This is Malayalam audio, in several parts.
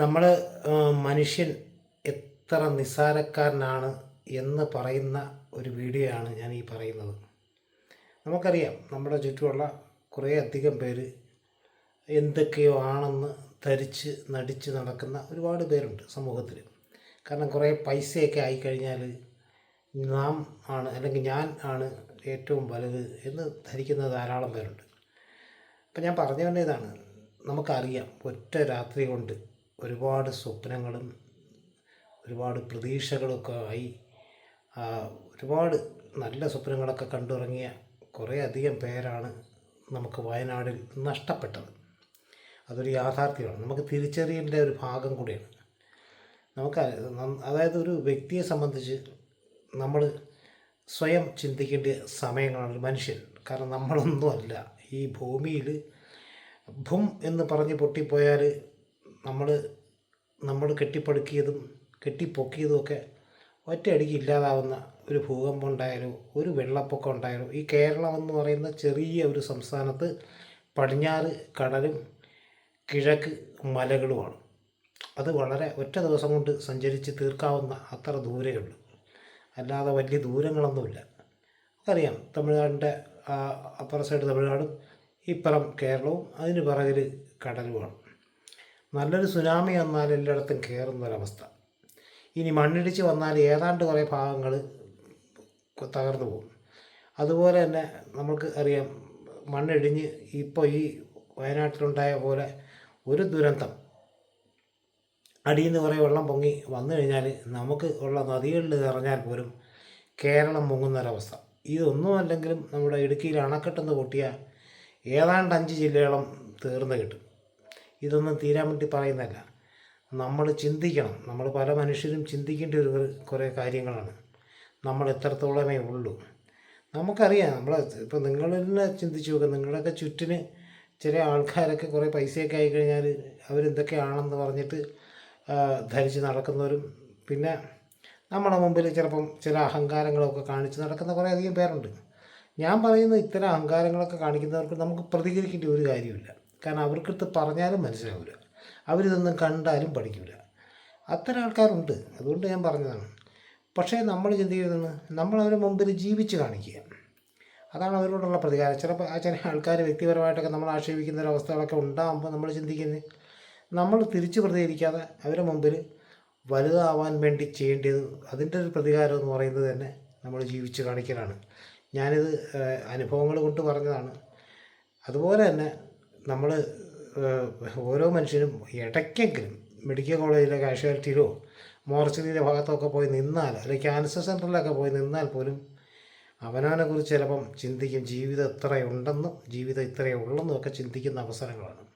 നമ്മൾ മനുഷ്യൻ എത്ര നിസ്സാരക്കാരനാണ് എന്ന് പറയുന്ന ഒരു വീഡിയോ ആണ് ഞാൻ ഈ പറയുന്നത്. നമുക്കറിയാം നമ്മുടെ ചുറ്റുമുള്ള കുറേ അധികം പേര് എന്തൊക്കെയോ ആണെന്ന് ധരിച്ച് നടിച്ച് നടക്കുന്ന ഒരുപാട് പേരുണ്ട് സമൂഹത്തിൽ കാരണം കുറേ പൈസയൊക്കെ ആയിക്കഴിഞ്ഞാൽ നാം ആണ് അല്ലെങ്കിൽ ഞാൻ ആണ് ഏറ്റവും വലുത് എന്ന് ധരിക്കുന്ന ധാരാളം പേരുണ്ട്. അപ്പം ഞാൻ പറഞ്ഞു വന്ന ഇതാണ് നമുക്കറിയാം ഒറ്റ രാത്രി കൊണ്ട് ഒരുപാട് സ്വപ്നങ്ങളും ഒരുപാട് പ്രതീക്ഷകളൊക്കെ ആയി. ഒരുപാട് നല്ല സ്വപ്നങ്ങളൊക്കെ കണ്ടുറങ്ങിയ കുറേ അധികം പേരാണ് നമുക്ക് വയനാടിൽ നഷ്ടപ്പെട്ടത്. അതൊരു യാഥാർത്ഥ്യമാണ്. നമുക്ക് തിരിച്ചറിയേണ്ട ഒരു ഭാഗം കൂടിയാണ്. നമുക്ക് അതായത് ഒരു വ്യക്തിയെ സംബന്ധിച്ച് നമ്മൾ സ്വയം ചിന്തിക്കേണ്ട സമയങ്ങളാണ് ഒരു മനുഷ്യൻ. കാരണം നമ്മളൊന്നുമല്ല. ഈ ഭൂമിയിൽ ഭും എന്ന് പറഞ്ഞ് പൊട്ടിപ്പോയാൽ നമ്മൾ നമ്മൾ കെട്ടിപ്പടുക്കിയതും കെട്ടിപ്പൊക്കിയതും ഒക്കെ ഒറ്റയടിക്ക് ഇല്ലാതാവുന്ന ഒരു ഭൂകമ്പം ഉണ്ടായാലോ ഒരു വെള്ളപ്പൊക്കം ഉണ്ടായാലോ ഈ കേരളം എന്ന് പറയുന്ന ചെറിയ ഒരു സംസ്ഥാനത്ത് പടിഞ്ഞാറ് കടലും കിഴക്ക് മലകളുമാണ്. അത് വളരെ ഒറ്റ ദിവസം കൊണ്ട് സഞ്ചരിച്ച് തീർക്കാവുന്ന അത്ര ദൂരേ ഉള്ളൂ. അല്ലാതെ വലിയ ദൂരങ്ങളൊന്നുമില്ല. അറിയാം തമിഴ്നാടിന്റെ അപ്പുറ സൈഡ് തമിഴ്നാടും ഇപ്പുറം കേരളവും അതിന് പിറകിൽ കടലുമാണ്. നല്ലൊരു സുനാമി വന്നാൽ എല്ലായിടത്തും കയറുന്നൊരവസ്ഥ. ഇനി മണ്ണിടിച്ച് വന്നാൽ ഏതാണ്ട് കുറേ ഭാഗങ്ങൾ തകർന്നു പോകും. അതുപോലെ തന്നെ നമുക്ക് അറിയാം മണ്ണിടിഞ്ഞ് ഇപ്പോൾ ഈ വയനാട്ടിലുണ്ടായ പോലെ ഒരു ദുരന്തം. അടിയിൽ നിന്ന് കുറേ വെള്ളം പൊങ്ങി വന്നു കഴിഞ്ഞാൽ നമുക്ക് ഉള്ള നദികളിൽ നിറഞ്ഞാൽ പോലും കേരളം മുങ്ങുന്നൊരവസ്ഥ. ഇതൊന്നുമല്ലെങ്കിലും നമ്മുടെ ഇടുക്കിയിൽ അണക്കെട്ടെന്ന് പൊട്ടിയ ഏതാണ്ട് അഞ്ച് ജില്ലകളും തീർന്നു കിട്ടും. ഇതൊന്നും തീരാൻ വേണ്ടി പറയുന്നതല്ല. നമ്മൾ ചിന്തിക്കണം. നമ്മൾ പല മനുഷ്യരും ചിന്തിക്കേണ്ട ഒരു കുറേ കാര്യങ്ങളാണ്. നമ്മൾ എത്രത്തോളമേ ഉള്ളൂ. നമുക്കറിയാം. നമ്മൾ ഇപ്പോൾ നിങ്ങൾ തന്നെ ചിന്തിച്ച് നോക്കുക നിങ്ങളുടെയൊക്കെ ചുറ്റിന് ചില ആൾക്കാരൊക്കെ കുറേ പൈസയൊക്കെ ആയിക്കഴിഞ്ഞാൽ അവരെന്തൊക്കെയാണെന്ന് പറഞ്ഞിട്ട് ധരിച്ച് നടക്കുന്നവരും പിന്നെ നമ്മുടെ മുമ്പിൽ ചിലപ്പം ചില അഹങ്കാരങ്ങളൊക്കെ കാണിച്ച് നടക്കുന്ന കുറേ അധികം പേരുണ്ട്. ഞാൻ പറയുന്ന ഇത്തരം അഹങ്കാരങ്ങളൊക്കെ കാണിക്കുന്നവർക്ക് നമുക്ക് പ്രതികരിക്കേണ്ട ഒരു കാര്യമില്ല കാരണം അവർക്കടുത്ത് പറഞ്ഞാലും മനസ്സിലാവില്ല അവരിതൊന്നും കണ്ടാലും പഠിക്കില്ല അത്തരം ആൾക്കാരുണ്ട്. അതുകൊണ്ട് ഞാൻ പറഞ്ഞതാണ്. പക്ഷേ നമ്മൾ ചിന്തിക്കുന്നത് നമ്മൾ അവരുടെ മുമ്പിൽ ജീവിച്ച് കാണിക്കുക. അതാണ് അവരോടുള്ള പ്രതികാരം. ചിലപ്പോൾ ചില ആൾക്കാർ വ്യക്തിപരമായിട്ടൊക്കെ നമ്മൾ ആക്ഷേപിക്കുന്ന ഒരവസ്ഥകളൊക്കെ ഉണ്ടാകുമ്പോൾ നമ്മൾ ചിന്തിക്കുന്നത് നമ്മൾ തിരിച്ച് പ്രതികരിക്കാതെ അവരുടെ മുമ്പിൽ വലുതാവാൻ വേണ്ടി ചെയ്യേണ്ടത് അതിന്റെ ഒരു പ്രതികാരം എന്ന് പറയുന്നത് തന്നെ നമ്മൾ ജീവിച്ച് കാണിക്കലാണ്. ഞാനിത് അനുഭവങ്ങൾ കൊണ്ട് പറഞ്ഞതാണ്. അതുപോലെ തന്നെ നമ്മൾ ഓരോ മനുഷ്യനും ഇടയ്ക്കെങ്കിലും മെഡിക്കൽ കോളേജിലെ കാഷ്വാലിറ്റിയിലോ മോർച്ചറിയിലെ ഭാഗത്തൊക്കെ പോയി നിന്നാൽ അല്ലെങ്കിൽ ക്യാൻസർ സെന്ററിലൊക്കെ പോയി നിന്നാൽ പോലും അവനവനെ കുറിച്ച് ചിലപ്പം ചിന്തിക്കും ജീവിതം ഇത്രയുണ്ടെന്നും ജീവിതം ഇത്രയേ ഉള്ളെന്നും ഒക്കെ ചിന്തിക്കുന്ന അവസരങ്ങളാണ്.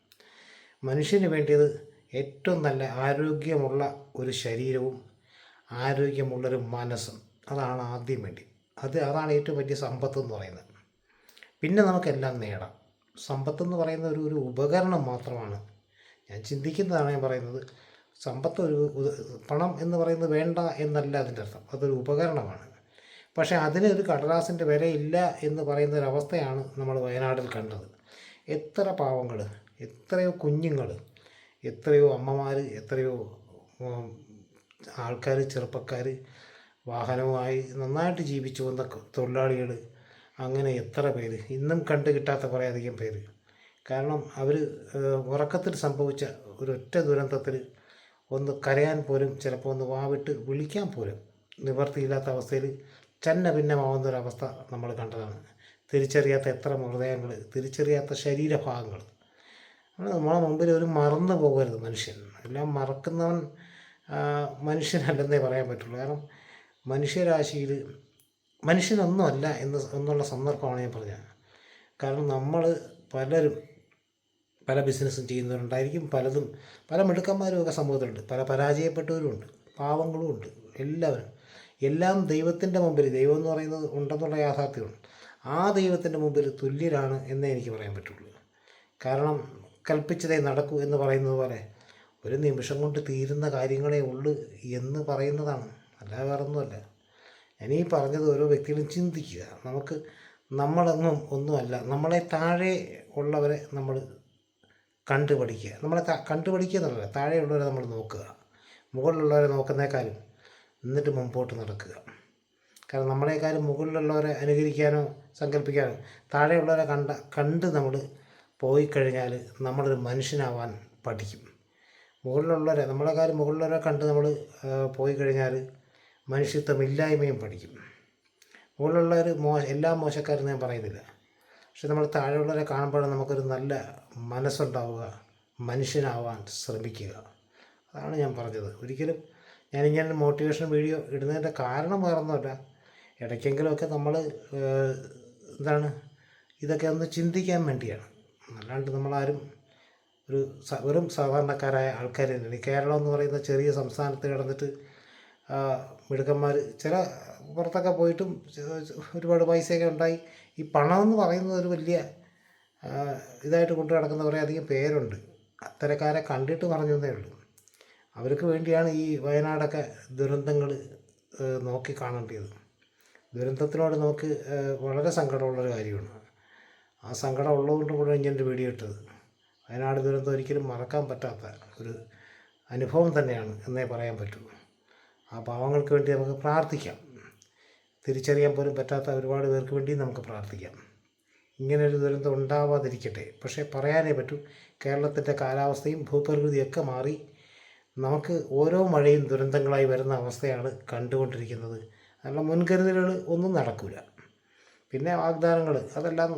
മനുഷ്യന് വേണ്ടിയത് ഏറ്റവും നല്ല ആരോഗ്യമുള്ള ഒരു ശരീരവും ആരോഗ്യമുള്ളൊരു മനസ്സും. അതാണ് ആദ്യം വേണ്ടി. അത് അതാണ് ഏറ്റവും വലിയ സമ്പത്ത് എന്ന് പറയുന്നത്. പിന്നെ നമുക്കെല്ലാം നേടാം. സമ്പത്ത് എന്ന് പറയുന്ന ഒരു ഒരു ഉപകരണം മാത്രമാണ്. ഞാൻ ചിന്തിക്കുന്നതാണ് ഞാൻ പറയുന്നത്. സമ്പത്ത് ഒരു പണം എന്ന് പറയുന്നത് വേണ്ട എന്നല്ല അതിന്റെ അർത്ഥം. അതൊരു ഉപകരണമാണ്. പക്ഷേ അതിന് ഒരു കടലാസിന്റെ വിലയില്ല എന്ന് പറയുന്ന ഒരു അവസ്ഥയാണ് നമ്മൾ വയനാട്ടിൽ കണ്ടത്. എത്ര പാവങ്ങൾ എത്രയോ കുഞ്ഞുങ്ങൾ എത്രയോ അമ്മമാർ എത്രയോ ആൾക്കാർ ചെറുപ്പക്കാർ വാഹനവുമായി നന്നായിട്ട് ജീവിച്ചു വന്ന തൊഴിലാളികൾ അങ്ങനെ എത്ര പേര്? ഇന്നും കണ്ടു കിട്ടാത്ത കുറേയധികം പേര്. കാരണം അവർ ഉറക്കത്തിൽ സംഭവിച്ച ഒരൊറ്റ ദുരന്തത്തിൽ ഒന്ന് കരയാൻ പോലും ചിലപ്പോൾ ഒന്ന് വാവിട്ട് വിളിക്കാൻ പോലും നിവർത്തിയില്ലാത്ത അവസ്ഥയിൽ ചന്ന ഭിന്നമാവുന്ന ഒരവസ്ഥ നമ്മൾ കണ്ടതാണ്. തിരിച്ചറിയാത്ത എത്ര മൃതദേഹങ്ങൾ തിരിച്ചറിയാത്ത ശരീരഭാഗങ്ങൾ നമ്മളെ മുമ്പിൽ ഒരു മറന്നു പോകരുത് മനുഷ്യൻ. എല്ലാം മറക്കുന്നവൻ മനുഷ്യനല്ലെന്നേ പറയാൻ പറ്റുള്ളൂ. കാരണം മനുഷ്യരാശിയിൽ മനുഷ്യനൊന്നുമല്ല എന്ന് എന്നുള്ള സന്ദർഭമാണ് ഞാൻ പറഞ്ഞത്. കാരണം നമ്മൾ പലരും പല ബിസിനസ്സും ചെയ്യുന്നവരുണ്ടായിരിക്കും പലതും പല മിടുക്കന്മാരും ഒക്കെ സമൂഹത്തിലുണ്ട് പല പരാജയപ്പെട്ടവരുമുണ്ട് പാവങ്ങളും ഉണ്ട് എല്ലാവരും. എല്ലാം ദൈവത്തിന്റെ മുമ്പിൽ ദൈവം എന്ന് പറയുന്നത് ഉണ്ടെന്നുള്ള യാഥാർത്ഥ്യമാണ്. ആ ദൈവത്തിന്റെ മുമ്പിൽ തുല്യരാണ് എന്നേ എനിക്ക് പറയാൻ പറ്റുള്ളൂ. കാരണം കൽപ്പിച്ചതേ നടക്കൂ എന്ന് പറയുന്നത് പോലെ ഒരു നിമിഷം കൊണ്ട് തീരുന്ന കാര്യങ്ങളേ ഉള്ളൂ എന്ന് പറയുന്നതാണ്. അല്ലാതെ വേറൊന്നുമല്ല. ഞാൻ ഈ പറഞ്ഞത് ഓരോ വ്യക്തികളും ചിന്തിക്കുക. നമുക്ക് നമ്മളൊന്നും ഒന്നുമല്ല. നമ്മളെ താഴെ ഉള്ളവരെ നമ്മൾ കണ്ടുപഠിക്കുക. നമ്മളെ കണ്ടുപഠിക്കുക എന്നുള്ളത് താഴെയുള്ളവരെ നമ്മൾ നോക്കുക. മുകളിലുള്ളവരെ നോക്കുന്നേക്കാളും എന്നിട്ട് മുമ്പോട്ട് നടക്കുക. കാരണം നമ്മളെക്കാളും മുകളിലുള്ളവരെ അനുകരിക്കാനോ സങ്കല്പിക്കാനോ താഴെയുള്ളവരെ കണ്ട കണ്ട് നമ്മൾ പോയി കഴിഞ്ഞാൽ നമ്മളൊരു മനുഷ്യനാവാൻ പഠിക്കും. മുകളിലുള്ളവരെ നമ്മളെക്കാളും മുകളിലുള്ളവരെ കണ്ട് നമ്മൾ പോയി കഴിഞ്ഞാൽ മനുഷ്യത്വമില്ലായ്മയും പഠിക്കും. മുകളിലുള്ളവർ മോ എല്ലാ മോശക്കാരും ഞാൻ പറയുന്നില്ല. പക്ഷെ നമ്മൾ താഴെയുള്ളവരെ കാണുമ്പോഴാണ് നമുക്കൊരു നല്ല മനസ്സുണ്ടാവുക മനുഷ്യനാവാൻ ശ്രമിക്കുക. അതാണ് ഞാൻ പറഞ്ഞത്. ഒരിക്കലും ഞാൻ ഇങ്ങനെ മോട്ടിവേഷൻ വീഡിയോ ഇടുന്നതിന്റെ കാരണം വേറൊന്നുമല്ല. ഇടയ്ക്കെങ്കിലുമൊക്കെ നമ്മൾ എന്താണ് ഇതൊക്കെ ഒന്ന് ചിന്തിക്കാൻ വേണ്ടിയാണ്. അല്ലാണ്ട് നമ്മളാരും ഒരു വെറും സാധാരണക്കാരായ ആൾക്കാരെ കേരളം എന്ന് പറയുന്ന ചെറിയ സംസ്ഥാനത്ത് കിടന്നിട്ട് മിടുക്കന്മാർ ചില പുറത്തൊക്കെ പോയിട്ടും ഒരുപാട് പൈസയൊക്കെ ഉണ്ടായി. ഈ പണം എന്ന് പറയുന്നത് ഒരു വലിയ ഇതായിട്ട് കൊണ്ടു നടക്കുന്ന കുറേ അധികം പേരുണ്ട്. അത്തരക്കാരെ കണ്ടിട്ട് പറഞ്ഞു ഉള്ളൂ. അവർക്ക് വേണ്ടിയാണ് ഈ വയനാടൊക്കെ ദുരന്തങ്ങൾ നോക്കി കാണേണ്ടത്. ദുരന്തത്തിനോട് നമുക്ക് ഏഹ്, വളരെ സങ്കടമുള്ളൊരു കാര്യമാണ്. ആ സങ്കടം ഉള്ളതുകൊണ്ട് കൂടെ എന്റെ വീഡിയോ ഇട്ടത്. വയനാട് ദുരന്തം ഒരിക്കലും മറക്കാൻ പറ്റാത്ത ഒരു അനുഭവം തന്നെയാണ് എന്നേ പറയാൻ പറ്റൂ. ആ പാവങ്ങൾക്ക് വേണ്ടി നമുക്ക് പ്രാർത്ഥിക്കാം. തിരിച്ചറിയാൻ പോലും പറ്റാത്ത ഒരുപാട് പേർക്ക് വേണ്ടി നമുക്ക് പ്രാർത്ഥിക്കാം. ഇങ്ങനൊരു ദുരന്തം ഉണ്ടാവാതിരിക്കട്ടെ. പക്ഷേ പറയാനേ പറ്റൂ കേരളത്തിന്റെ കാലാവസ്ഥയും ഭൂപ്രകൃതിയൊക്കെ മാറി നമുക്ക് ഓരോ മഴയും ദുരന്തങ്ങളായി വരുന്ന അവസ്ഥയാണ് കണ്ടുകൊണ്ടിരിക്കുന്നത്. അതിനുള്ള മുൻകരുതലുകൾ ഒന്നും നടക്കില്ല പിന്നെ വാഗ്ദാനങ്ങൾ അതെല്ലാം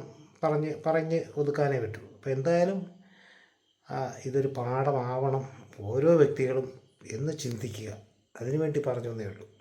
പറഞ്ഞ് പറഞ്ഞ് ഒതുക്കാനേ പറ്റൂ. അപ്പോൾ എന്തായാലും ഇതൊരു പാഠമാവണം ഓരോ വ്യക്തികളും എന്ന് ചിന്തിക്കുക. അതിനുവേണ്ടി പറഞ്ഞു എന്നേ ഉള്ളൂ.